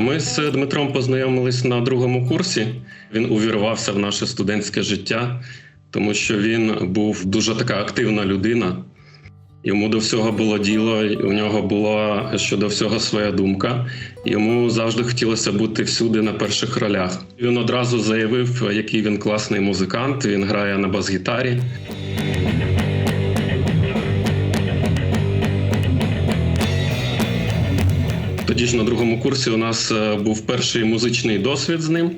Ми з Дмитром познайомились на другому курсі. Він увірвався в наше студентське життя, тому що він був дуже така активна людина. Йому до всього було діло, у нього була щодо всього своя думка. Йому завжди хотілося бути всюди на перших ролях. Він одразу заявив, який він класний музикант. Він грає на бас-гітарі. Тоді ж на другому курсі у нас е, був перший музичний досвід з ним.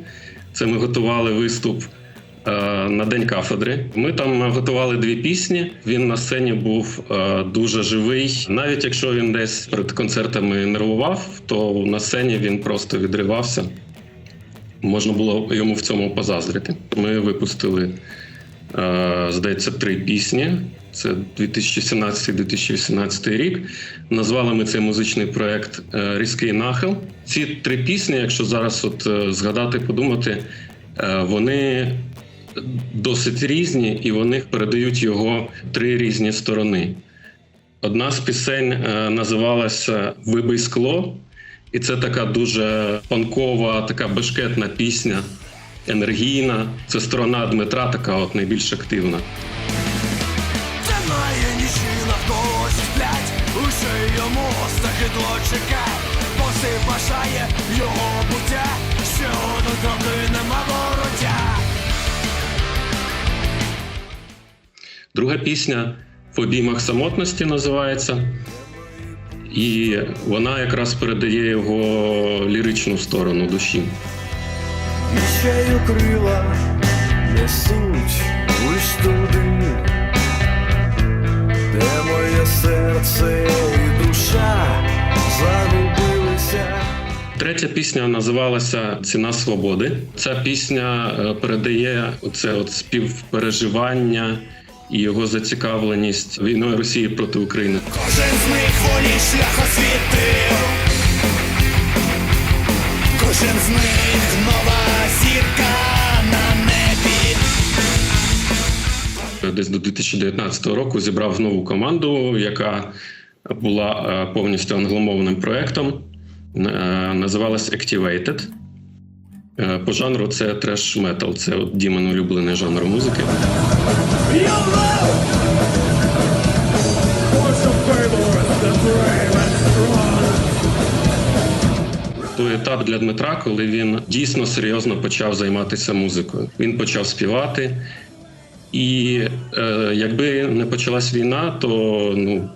Це ми готували виступ е, на день кафедри. Ми там готували дві пісні. Він на сцені був е, дуже живий. Навіть якщо він десь перед концертами нервував, то на сцені він просто відривався. Можна було йому в цьому позаздрити. Ми випустили, здається, три пісні. Це 2017-2018 рік. Назвали ми цей музичний проект е, Різкий нахил. Ці три пісні, якщо зараз от е, згадати, подумати, е, вони досить різні і вони передають його три різні сторони. Одна з пісень е, називалася Вибий скло, і це така дуже панкова, така бешкетна пісня, енергійна. Це сторона Дмитра, така от найбільш активна. Темає нічі навколо сплять, лише йому захидло чекає, посип бажає його буття, ще один крок нема вороття. Друга пісня в обіймах самотності називається. І вона якраз передає його ліричну сторону душі. Віщаю крила несуть лиш туди, де моє серце і душа загубилися. Третя пісня називалася Ціна свободи. Ця пісня е, передає оце от співпереживання і його зацікавленість війною Росії проти України. Кожен з них волі шлях освітив. Кожен з них Десь до 2019 року зібрав нову команду, яка була е, повністю англомовним проектом. Е, Називалась Activated. Е, По жанру це треш метал. Це от Дімон улюблений жанр музики. Той етап для Дмитра, коли він дійсно серйозно почав займатися музикою. Він почав співати. І е, якби не почалась війна, то ну,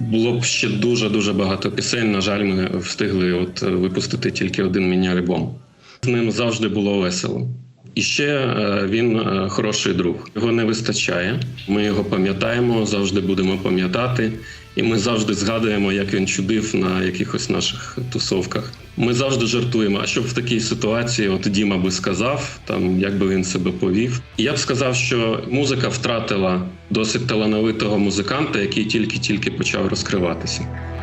було б ще дуже дуже багато пісень. На жаль, ми встигли от випустити тільки один міні-альбом. З ним завжди було весело. І ще е, він е, хороший друг. Його не вистачає. Ми його пам'ятаємо, завжди будемо пам'ятати. І ми завжди згадуємо, як він чудив на якихось наших тусовках. Ми завжди жартуємо. А що в такій ситуації, от Діма би сказав, там як би він себе повів. Я б сказав, що музика втратила досить талановитого музиканта, який тільки-тільки почав розкриватися.